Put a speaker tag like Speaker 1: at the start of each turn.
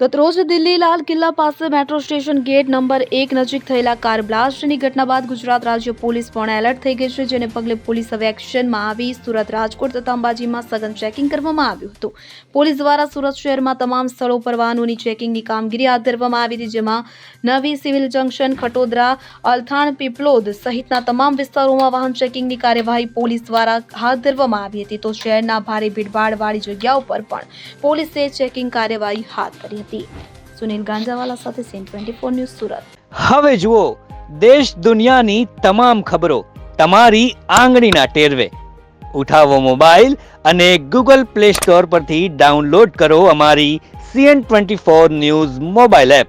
Speaker 1: ગતરોજ દિલ્હી લાલ કિલ્લા પાસે metro station gate number એક નજીક થયેલા કાર બ્લાસ્ટની ઘટના બાદ ગુજરાત રાજ્ય પોલીસ પણ એલર્ટ થઈ ગઈ છે, જેને પગલે પોલીસ હવે એક્શનમાં આવી. સુરત, રાજકોટ તથા અંબાજીમાં સઘન ચેકિંગ કરવામાં આવ્યું હતું. પોલીસ દ્વારા સુરત શહેરમાં તમામ સ્થળો પર વાહનોની ચેકિંગની કામગીરી હાથ ધરવામાં આવી હતી, જેમાં નવી સિવિલ જંકશન, ખટોદરા, અલથાણ, પીપલોદ સહિતના તમામ વિસ્તારોમાં વાહન ચેકિંગની કાર્યવાહી પોલીસ દ્વારા હાથ ધરવામાં આવી હતી. તો શહેરના ભારે ભીડભાડવાળી જગ્યાઓ પર પણ પોલીસે ચેકિંગ કાર્યવાહી હાથ ધરી હતી. સુનિલ ગાંજાવાલા સાથે CN twenty four news Surat
Speaker 2: હવે જુઓ, દેશ દુનિયાની તમામ ખબરો તમારી આંગળીના ટેરવે. ઉઠાવો મોબાઈલ અને ગૂગલ પ્લે સ્ટોર પરથી ડાઉનલોડ કરો અમારી CN twenty four news mobile app.